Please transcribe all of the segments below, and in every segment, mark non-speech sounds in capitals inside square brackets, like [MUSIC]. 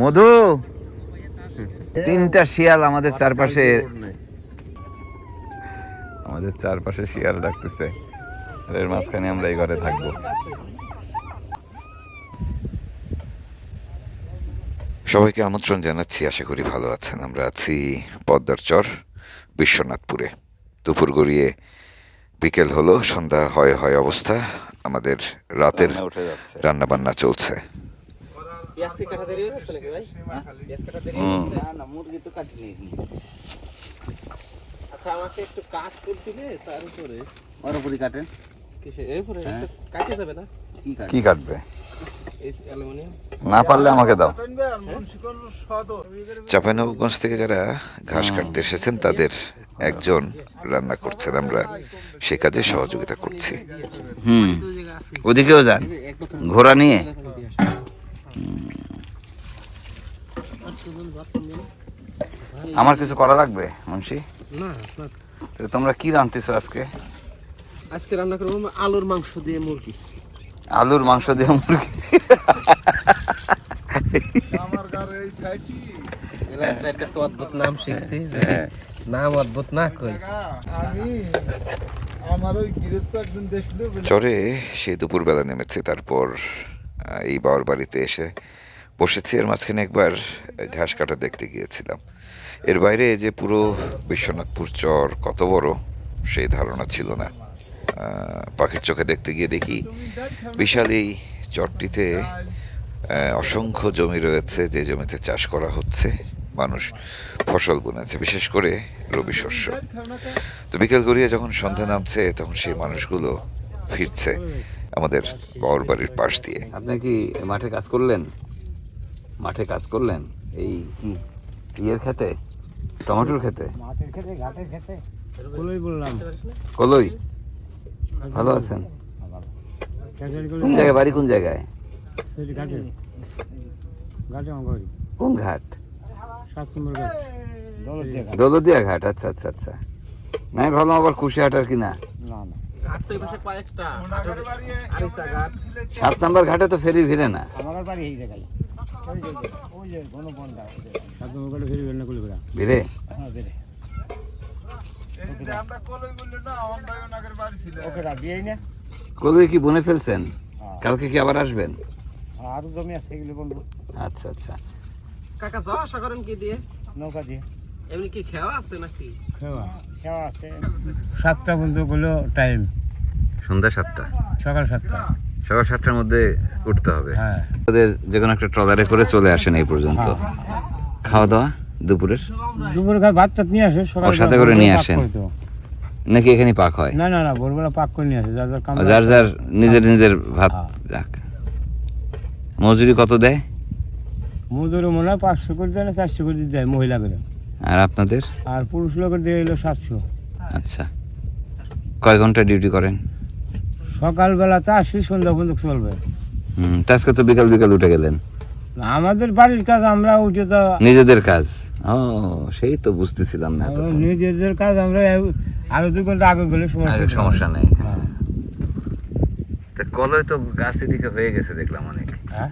মধু, তিনটা শিয়াল আমাদের চারপাশে আমাদের চারপাশে শিয়াল ডাকতেছে। এর মাঝখানে আমরা এই ঘরে থাকব। সবাইকে আমন্ত্রণ জানাচ্ছি, আশা করি ভালো আছেন। আমরা আছি পদ্মার চর, বিশ্বনাথপুরে। দুপুর গড়িয়ে বিকেল হলো, সন্ধ্যা হয় হয় অবস্থা। আমাদের রাতের রান্না বান্না চলছে। কাটিনি আচ্ছা আমাকে একটু কাঠ দিলে তার উপরে কাটেন না। কি কি কাটবে? না পারলে আমাকে দাও। চাঁপাইনবাবগঞ্জ থেকে যারা ঘাস কাটতে এসেছেন তাদের একজন রান্না করছেন। আমরা সে কাজে সহযোগিতা করছি। হুম ওদিকেও যান। ঘোড়া নিয়ে। আমার কিছু করা লাগবে মুন্সি? তোমরা কি রাঁধতেছো আজকে? আজকে রান্না করব আলুর মাংস দিয়ে মুরগি। আলুর মাংস দিয়ে মুরগি। এর কাছে তো অদ্ভুত নাম শিখছি নাম অদ্ভুত না কই। চরে সে দুপুরবেলা নেমেছে তারপর এই বাবার বাড়িতে এসে বসেছি। এর মাঝখানে একবার ঘাস কাটা দেখতে গিয়েছিলাম। এর বাইরে যে পুরো বিশ্বনাথপুর চর কত বড় সেই ধারণা ছিল না। পাখির চোখে দেখতে গিয়ে দেখি বিশাল এই চরটিতে অসংখ্য জমি রয়েছে যে জমিতে চাষ করা হচ্ছে মানুষ ফসল বুনেছে বিশেষ করে রবি শস্য। তো বিকেল গড়িয়ে যখন সন্ধ্যা নামছে তখন সেই মানুষগুলো ফিরছে আমাদের বাবার বাড়ির পাশ দিয়ে। আপনি কি মাঠে কাজ করলেন? মাঠে কাজ করলেন? এই কি ইয়ের খেতে? টমেটোর খেতে? মাঠের খেতে। কলই বললাম। কলই? ভালো আছেন? কোন জায়গায়? বাড়ি কোন জায়গায়? কোন ঘাট? দৌলদিয়া ঘাট। আচ্ছা আচ্ছা আচ্ছা। নাই ভালো আবার কুশিয়াট আর কি না। না না ঘাট তো এই পাশে কয়েকটা আরিসা ঘাট সাত নাম্বার ঘাটে তো ফেরি ভিড়ে না। ভিড়ে হ্যাঁ বেরে ওকে রাত দিয়েই না কলই কি বুনে ফেলছেন? কালকে কি আবার আসবেন? আরও জমি আছে এগুলো বলব আচ্ছা আচ্ছা। কাকা যাওয়া আশা করেন কি দিয়ে? নৌকা দিয়ে। এমনি কি খেওয়া আছে নাকি? খেওয়া খেওয়া আছে। সাতটা পর্যন্ত হলো টাইম সন্ধ্যা সাতটা। সকাল সাতটা। সকাল সাতটার মধ্যে উঠতে হবে। হ্যাঁ। ওদের যে কোনো একটা ট্রলারে করে চলে আসেন এই পর্যন্ত। খাওয়া দাওয়া? দুপুরের? দুপুরে খাই ভাত টাত নিয়ে আসে সকাল সাথে করে নিয়ে আসেন। নাকি এখানে পাক হয়? না না না ভোরবেলা পাক করে নিয়ে আসে যার যার কাম যার যার নিজের নিজের ভাত হ্যাঁ। যাক। মজুরি কত দেয়? মজুরি মনে হয় পাঁচশো করে দেয় না চারশো করে দেয় মহিলা করে আর আপনাদের? আর পুরুষ লোকের দিয়ে এলো সাতশো। আচ্ছা। কয় ঘণ্টা ডিউটি করেন? সকালবেলা তো আসি সন্ধ্যা পর্যন্ত চলবে। হুম আজকে তো বিকাল বিকাল উঠে গেলেন। আমাদের বাড়ির কাজ আমরা উঠে তো নিজেদের কাজ। ও সেই তো বুঝতেছিলাম না নিজেদের কাজ আমরা আরও দু ঘণ্টা আগে গেলে সমস্যা নেই। হ্যাঁ। তা কলই তো গাছ এদিকে হয়ে গেছে দেখলাম অনেক। হ্যাঁ?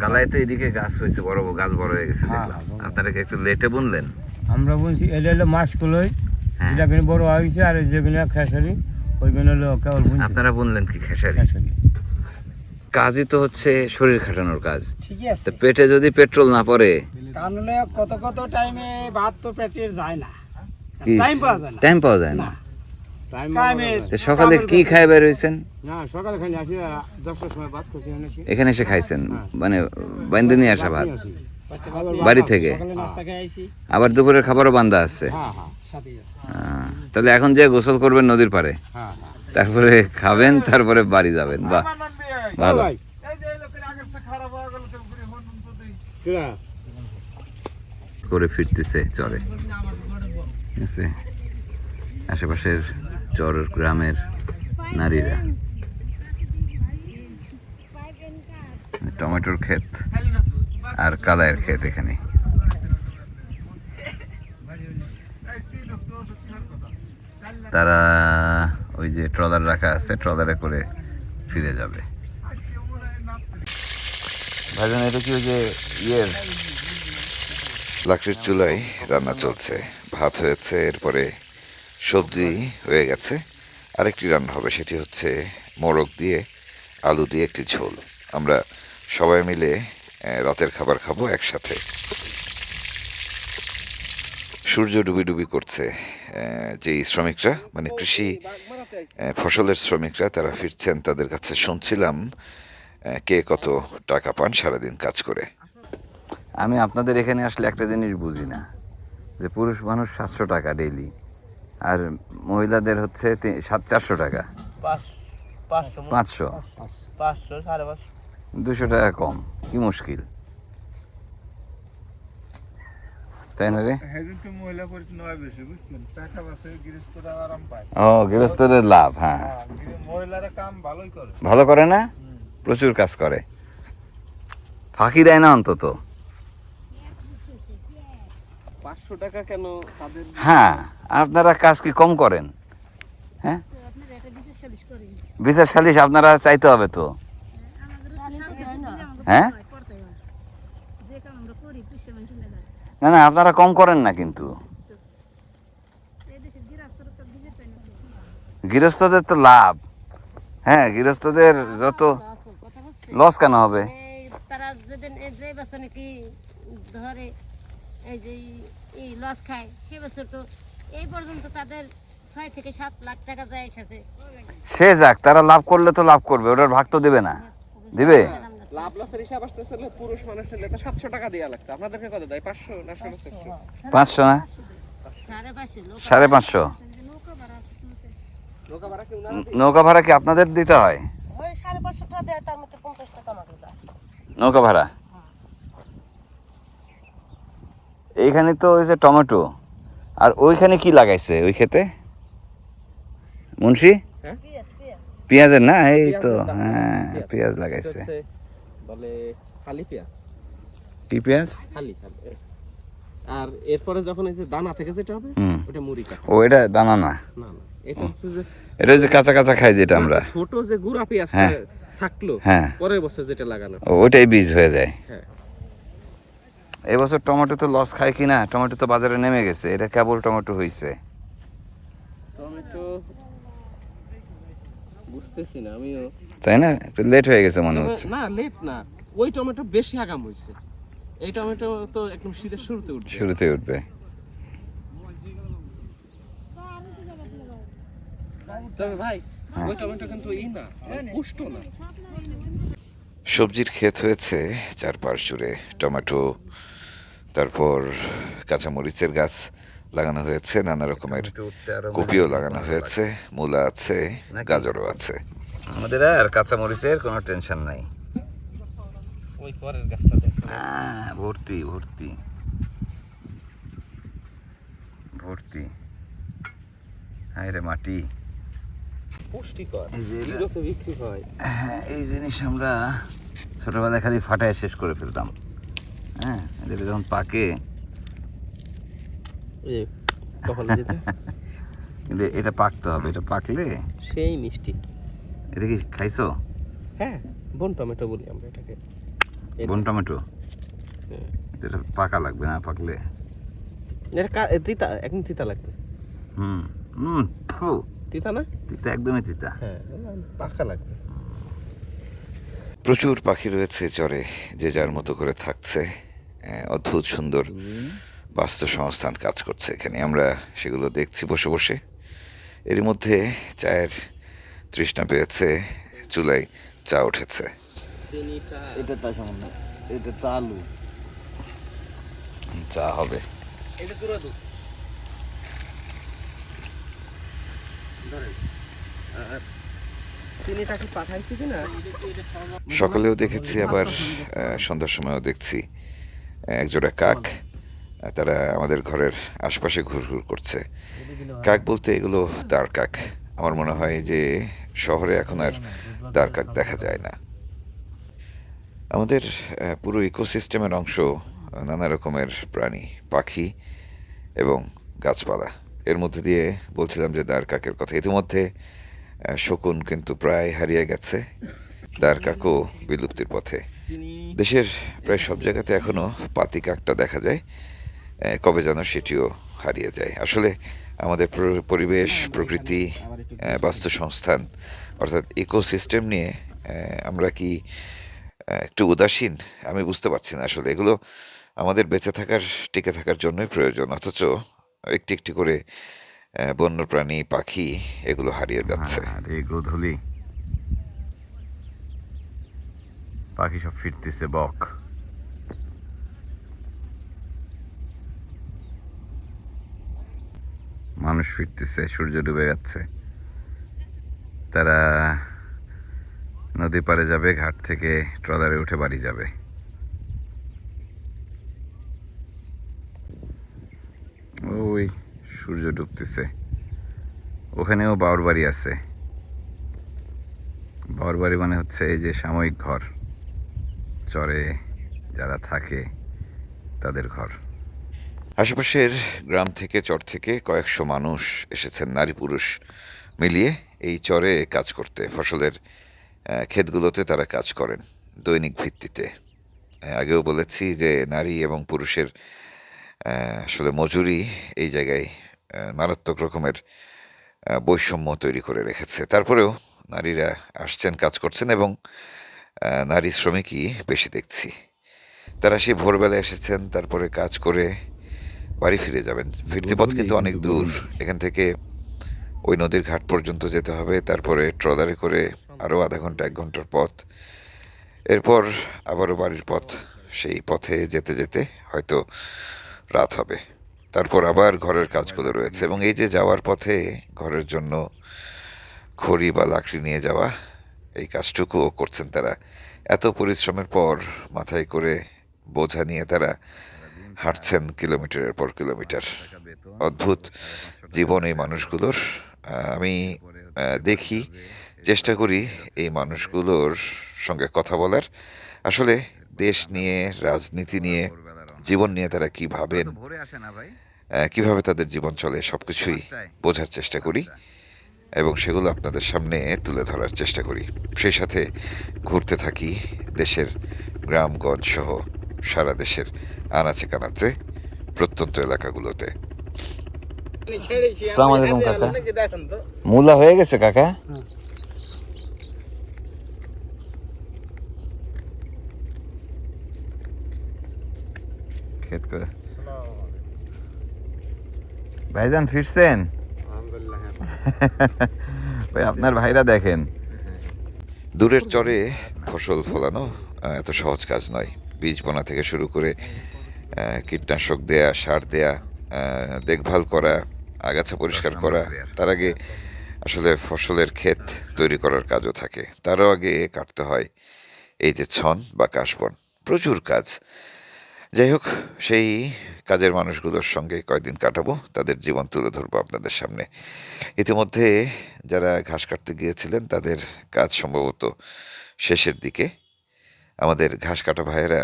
কালাই তো এদিকে গাছ হয়েছে বড় বড় গাছ বড় হয়ে গেছে হ্যাঁ, দেখলাম। আপনারা কি একটু লেটে বুনলেন? আমরা বলছি এটা হলো মাছ কলই হ্যাঁ। যেটা কিনে বড় হয়েছে আর যেগুলো খেসারি ওইগুলো হলো কেবল আপনারা বুনলেন কি খেসারি? কাজই তো হচ্ছে শরীর খাটানোর কাজ। ঠিকই তো পেটে যদি পেট্রোল না পড়ে কারণ কত কত টাইমে ভাত তো পেটের যায় না। টাইম পাওয়া যায় না। টাইম পাওয়া যায় না? সকালে কি খাই বের হয়েছেন এখানে এসে খাইছেন? মানে বাইন্দে নিয়ে আসা ভাত? বাড়ি থেকে? আবার দুপুরের খাবারও বান্ধা আছে? হ্যাঁ হ্যাঁ। সাথেই আছে আহ, তাহলে এখন যে গোসল করবেন নদীর পাড়ে হ্যাঁ হ্যাঁ। তারপরে খাবেন তারপরে বাড়ি যাবেন। বাহ ভালো। কিরা? ফিরতেছে চরে। ঠিক আছে? আশেপাশের চর গ্রামের নারীরা। টমেটোর ক্ষেত আর কালাইয়ের ক্ষেত এখানে। তারা ওই যে ট্রলার রাখা আছে, ট্রলারে করে ফিরে যাবে। ভাইজান, এটা কি ওই যে ইয়ের লাকড়ির চুলায় রান্না চলছে। ভাত হয়েছে, এরপরে সবজি হয়ে গেছে। আরেকটি রান্না হবে, সেটি হচ্ছে মোরগ দিয়ে আলু দিয়ে একটি ঝোল। আমরা সবাই মিলে রাতের খাবার খাব একসাথে। সূর্য ডুবি ডুবি করছে যেই শ্রমিকরা মানে কৃষি ফসলের শ্রমিকরা, তারা ফিরছেন, তাদের কাছে শুনছিলাম কে কত টাকা পান সারাদিন কাজ করে। আমি আপনাদের এখানে আসলে একটা জিনিস বুঝি না যে পুরুষ মানুষ সাতশো টাকা ডেইলি আর মহিলাদের হচ্ছে সাত চারশো টাকা। পাঁচশো দুশো টাকা কম কি মুশকিল। তাই না রে? হেদিন তো মহিলা করি নয় বেশি বুঝছেন? টাকা বাসে গৃহস্থরা আরাম পায়। ও গৃহস্থদের লাভ হ্যাঁ। হ্যাঁ, ভালো করে না? প্রচুর কাজ করে। ফাঁকি দেয় না অন্তত পাঁচশো টাকা কেন হ্যাঁ আপনারা কাজ কি কম করেন? হ্যাঁ? বিশেষ সালিশ বিচার সালিশ আপনারা চাইতে হবে তো? হ্যাঁ যে কাম আমরা করি পুষে মানুষের লাগা না না আপনারা কম করেন না কিন্তু। হয় গৃহস্থদের তো লাভ। হ্যাঁ গৃহস্থদের যত লস কেন হবে? তারা যেদিন এই যে বছর নাকি ধরে এই যে এই লস খায়। সে বছর তো এই পর্যন্ত তাদের ছয় থেকে সাত লাখ টাকা যায় এসেছে। সে যাক তারা লাভ করলে তো লাভ করবে ওটার ভাগ তো দেবে না। দিবে? লাভ লসের হিসাব আসতেছে হলে পুরুষ সাতশো টাকা দেওয়া লাগতো। আপনাদেরকে কত দেয়? পাঁচশো না সাড়ে চারশো পাঁচশো। না? সাড়ে পাঁচশো লোক সাড়ে পাঁচশো। নৌকা ভাড়া নৌকা ভাড়া নৌকা ভাড়া কি আপনাদের দিতে হয়? ওই সাড়ে পাঁচশো পাঁচশো টাকা দেয় তার মধ্যে পঞ্চাশ টাকা আমাকে যায় নৌকা ভাড়া এইখানে তো ওই যে টমেটো। আর ওইখানে কি লাগাইছে ওই খেতে মুন্সি? পিএস পেঁয়াজের না? এই তো হ্যাঁ পেঁয়াজ। লাগাইছে। বলে খালি পেঁয়াজ। কি পেঁয়াজ? খালি আর এরপরে যখন এই যে দানা থেকে যেটা হবে? ওটা মুড়ি কাটা। ও এটা দানা না? না না এটা হচ্ছে যে এটা যে কাঁচা কাঁচা খাই যেটা আমরা। ছোট যে গুড়া পেঁয়াজ হ্যাঁ। থাকল হ্যাঁ। পরের বছর যেটা লাগানো। ওইটাই বীজ হয়ে যায়। হ্যাঁ। এবছর টমেটো তো লস খায় কি না টমেটো তো বাজারে নেমে গেছে। এটা কেবল টমেটো হয়েছে টমেটো বুঝতেছি না আমিও। তাই না? একটু লেট হয়ে গেছে মনে হচ্ছে। না লেট না। ওই টমেটো বেশি আগাম হয়েছে এই টমেটো তো একদম শীতের শুরুতে উঠবে। শুরুতে উঠবে। তবে ভাই ওই টমেটো কিন্তু ই না পুষ্ট না। সবজির ক্ষেত হয়েছে চারপাশ জুড়ে টমেটো। তারপর কাঁচামরিচের গাছ লাগানো হয়েছে নানা রকমের কপিও লাগানো হয়েছে মূলা আছে গাজরও আছে। আমাদের আর কাঁচামরিচের কোনো টেনশন নাই। ওই পরের গাছটা হ্যাঁ ভর্তি ভর্তি। ভর্তি। হায় রে মাটি। পুষ্টিকর বিক্রি হয়। হ্যাঁ এই জিনিস আমরা ছোটবেলায় খালি ফাটায় শেষ করে ফেলতাম। হ্যাঁ এটা যখন পাকে। [LAUGHS] কিন্তু এটা পাকতে হবে এটা পাকলে সেই মিষ্টি। এটা কি খাইছো? হ্যাঁ বন টমেটো বলি আমরা এটাকে। এই বন টমেটো? হ্যাঁ। এটা পাকা লাগবে না পাকলে? এটা কা- তিতা একদম তিতা লাগবে। হুম হুম তিতা না? তিতা একদমই তিতা। হ্যাঁ পাকা লাগবে। প্রচুর পাখি রয়েছে চরে যে যার মতো করে থাকছে। অদ্ভুত সুন্দর বাস্তু সংস্থান কাজ করছে এখানে। আমরা সেগুলো দেখছি বসে বসে। এর মধ্যে চায়ের তৃষ্ণা পেয়েছে চুলায় চা উঠেছে। এটা তা সামান্য এটা তো আলু। চা হবে। এটা পুরো দুধ ধরেন আর চিনিটা কি পাঠাইছি কিনা সকালেও দেখেছি, আবার সন্ধ্যার সময়ও দেখছি। একজোড়া কাক তারা আমাদের ঘরের আশপাশে ঘুরঘুর করছে। কাক বলতে এগুলো দাঁড় কাক। আমার মনে হয় যে শহরে এখন আর দাঁড় কাক দেখা যায় না। আমাদের পুরো ইকোসিস্টেমের অংশ নানা রকমের প্রাণী, পাখি এবং গাছপালা। এর মধ্যে দিয়ে বলছিলাম যে দাঁড় কাকের কথা। ইতিমধ্যে শকুন কিন্তু প্রায় হারিয়ে গেছে। তার কাকও বিলুপ্তির পথে। দেশের প্রায় সব জায়গাতে এখনও পাতি কাকটা দেখা যায়। কবে যেন সেটিও হারিয়ে যায়। আসলে আমাদের পরিবেশ প্রকৃতি আহ, বাস্তুসংস্থান অর্থাৎ ইকোসিস্টেম নিয়ে আমরা কি একটু উদাসীন? আমি বুঝতে পারছি না আসলে। এগুলো আমাদের বেঁচে থাকার টিকে থাকার জন্যই প্রয়োজন। অথচ একটি একটি করে বন্যপ্রাণী, পাখি, এগুলো হারিয়ে যাচ্ছে। আর এই গোধূলি। পাখি সব ফিরতেছে, বক। মানুষ ফিরতেছে, সূর্য ডুবে যাচ্ছে। তারা নদী পাড়ে যাবে, ঘাট থেকে ট্রলারে উঠে বাড়ি যাবে। ওই সূর্য ডুবতেছে। ওখানেও বাউর বাড়ি আছে। বাউর বাড়ি মানে হচ্ছে এই যে সাময়িক ঘর। চরে যারা থাকে, তাদের ঘর। আশেপাশের গ্রাম থেকে, চর থেকে কয়েকশো মানুষ এসেছেন, নারী পুরুষ মিলিয়ে এই চরে কাজ করতে। ফসলের ক্ষেতগুলোতে তারা কাজ করেন দৈনিক ভিত্তিতে। আগেও বলেছি যে নারী এবং পুরুষের আসলে মজুরি এই জায়গায় মারাত্মক রকমের বৈষম্য তৈরি করে রেখেছে। তারপরেও নারীরা আসছেন কাজ করছেন এবং নারী শ্রমিকই বেশি দেখছি। তারা সেই ভোরবেলা এসেছেন তারপরে কাজ করে বাড়ি ফিরে যাবেন। ফিরতি পথ কিন্তু অনেক দূর। এখান থেকে ওই নদীর ঘাট পর্যন্ত যেতে হবে তারপরে ট্রলারে করে আরও আধা ঘণ্টা এক ঘণ্টার পথ। এরপর আবারও বাড়ির পথ সেই পথে যেতে যেতে হয়তো রাত হবে। তারপর আবার ঘরের কাজগুলো রয়েছে। এবং এই যে যাওয়ার পথে ঘরের জন্য খড়ি বা লাকড়ি নিয়ে যাওয়া, এই কাজটুকুও করছেন তারা। এত পরিশ্রমের পর মাথায় করে বোঝা নিয়ে তারা হাঁটছেন কিলোমিটারের পর কিলোমিটার। অদ্ভুত জীবন এই মানুষগুলোর। আমি দেখি, চেষ্টা করি এই মানুষগুলোর সঙ্গে কথা বলার। আসলে দেশ নিয়ে, রাজনীতি নিয়ে জীবন নিয়ে তারা কি ভাবেন? কীভাবে তাদের জীবন চলে সবকিছুই বোঝার চেষ্টা করি এবং সেগুলো আপনাদের সামনে তুলে ধরার চেষ্টা করি। সেই সাথে ঘুরতে থাকি দেশের গ্রামগঞ্জ সহ সারা দেশের আনাচে কানাচে প্রত্যন্ত এলাকাগুলোতে। আসসালামু আলাইকুম কাকা। মূলা হয়ে গেছে কাকা ক্ষেত করে ভাইজান ফিরছেন? ভাই আপনার ভাইরা দেখেন। দূরের চরে ফসল ফলানো এত সহজ কাজ নয়। বীজ বোনা থেকে শুরু করে কীটনাশক দেয়া সার দেয়া দেখভাল করা আগাছা পরিষ্কার করা তার আগে আসলে ফসলের ক্ষেত তৈরি করার কাজও থাকে। তারও আগে কাটতে হয়। এই যে ছন বা কাশবন প্রচুর কাজ। যাই হোক সেই কাজের মানুষগুলোর সঙ্গে কয়েকদিন কাটাবো, তাদের জীবন তুলে ধরবো আপনাদের সামনে। ইতিমধ্যে যারা ঘাস কাটতে গিয়েছিলেন, তাদের কাজ সম্ভবত শেষের দিকে। আমাদের ঘাস কাটা ভাইয়েরা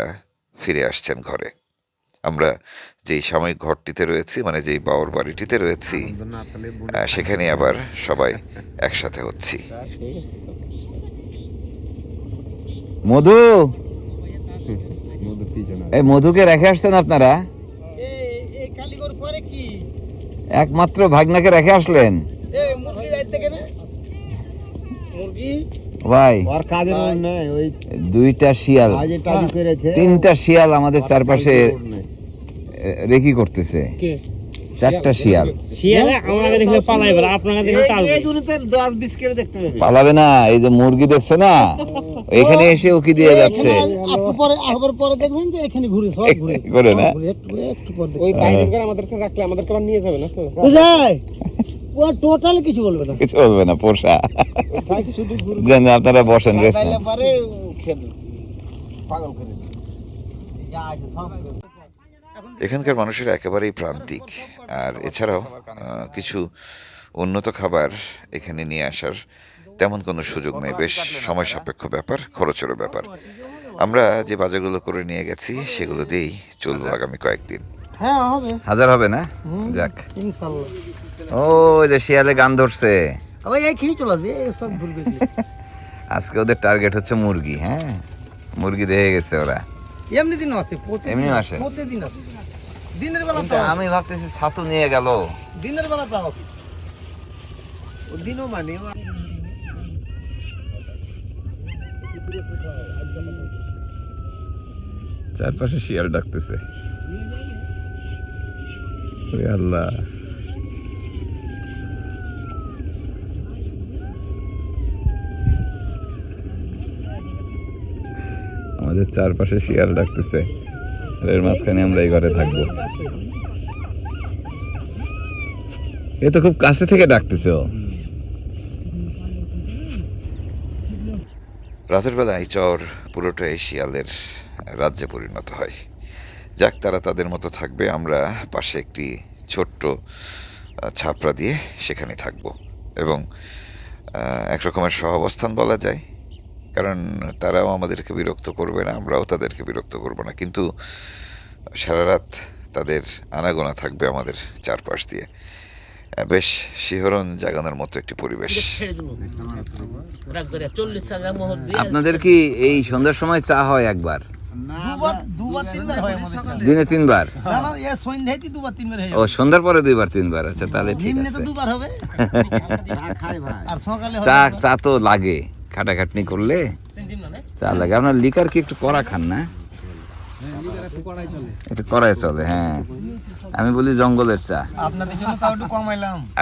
ফিরে আসছেন ঘরে। আমরা যেই সাময়িক ঘরটিতে রয়েছি মানে যেই বাওর বাড়িটিতে রয়েছি সেখানে আবার সবাই একসাথে হচ্ছি। মধু! এই মধুকে রেখে আসতেন আপনারা? একমাত্র ভাগনাকে রেখে আসলেন? এই মুরগি যাইতে কেনে? মুরগি? ভাই দুইটা শিয়াল। তিনটা শিয়াল আমাদের চারপাশে রেকি করতেছে। কে? চারটা শিয়াল। শিয়ালে আমাকে দেখলে পালাই বেলা আপনাকে দেখলে টাল এই জুড়িতে 10 20 করে দেখতে পাবে। পালাবে না এই যে মুরগি দেখছে না এখানে এসে উকি দিয়ে যাচ্ছে। একটু পরে আবার পরে দেখবেন যে এখানে ঘুরে সব ঘুরে। [LAUGHS] করে না? একটু একটু পরে ওই দেখতে বাইরের আমাদেরকে রাখলে আমাদেরকে আবার নিয়ে যাবে না তো? বুঝাই ও টোটাল কিছু বলবে না। কিছু বলবে না পোষা। সাইড শুধু ঘুরে যেন আপনারা বসেন রেস্ট তাইলে নেন। পারে খেল পাগল করে যা আছে সব এখানকার মানুষেরা একেবারেই প্রান্তিক। আর এছাড়াও কিছু উন্নত খাবার এখানে নিয়ে আসার তেমন কোনো সুযোগ নেই। বেশ সময় সাপেক্ষ ব্যাপার খরচেরও ব্যাপার। আমরা যে বাজারগুলো করে নিয়ে গেছি সেগুলো দিয়েই চলবো আগামী কয়েকদিন। হ্যাঁ হবে। হাজার হবে না? যাক। ইনশাআল্লাহ ও যে শিয়ালে গান ধরছে। আবার এই খেয়ে চলে আসবে সব ভুলবে [LAUGHS] আজকে ওদের টার্গেট হচ্ছে মুরগি হ্যাঁ? মুরগি দেখে গেছে ওরা। এমনি দিন আসে এমনি আসে? প্রত্যেকদিন আসে। দিনের বেলা কিন্তু আমি ভাবতেছি ছাতু নিয়ে গেল। দিনের বেলা তো দিনও মানে চারপাশে শিয়াল ডাকতেছে। আল্লাহ। আমাদের চারপাশে শিয়াল ডাকতেছে। এর মাঝখানে আমরা এই ঘরে থাকব। এ তো খুব কাছে থেকে ডাকতেছে রাতের বেলা এই চর পুরোটাই শিয়ালের রাজ্যে পরিণত হয়। যাক তারা তাদের মতো থাকবে আমরা পাশে একটি ছোট্ট ছাপড়া দিয়ে সেখানে থাকব। এবং আহ, এক রকমের সহাবস্থান বলা যায়। কারণ তারাও আমাদেরকে বিরক্ত করবে না আমরাও তাদেরকে বিরক্ত করব না। কিন্তু সারা রাত তাদের আনাগোনা থাকবে আমাদের চারপাশ দিয়ে। বেশ শিহরণ জাগানোর মতো একটি পরিবেশ। আপনাদের কি এই সন্ধ্যার সময় চা হয় একবার? হয়। দিনে তিনবার? হয়ে ও সন্ধ্যার পরে দুইবার তিনবার। আচ্ছা তাহলে ঠিক আছে। দুবার হবে। [LAUGHS] আর সকালে হবে চা চা তো লাগে। খাটাখাটনি করলে চা লাগে। আপনার লিকার কি একটু কড়া খান না? একটু কড়াই চলে। হ্যাঁ। আমি বলি জঙ্গলের চা। আপনাদের জন্য তাও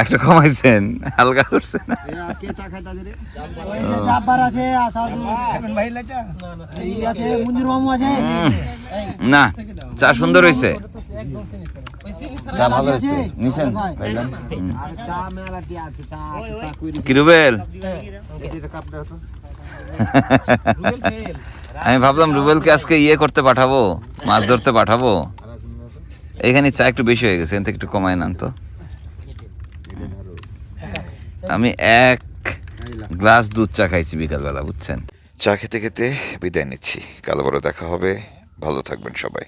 একটু কমাইছেন? হালকা করছেন না? চা সুন্দর হয়েছে চা ভালো হয়েছে। নিছেন? ভাইজান। কি রুবেল? আমি ভাবলাম রুবেলকে আজকে ইয়ে করতে পাঠাবো মাছ ধরতে পাঠাবো। এখানে চা একটু বেশি হয়ে গেছে এখান থেকে একটু কমায় নান তো। আমি এক গ্লাস দুধ চা খাইছি বিকালবেলা বুঝছেন? চা খেতে খেতে বিদায় নিচ্ছি। কাল বড় দেখা হবে। ভালো থাকবেন সবাই।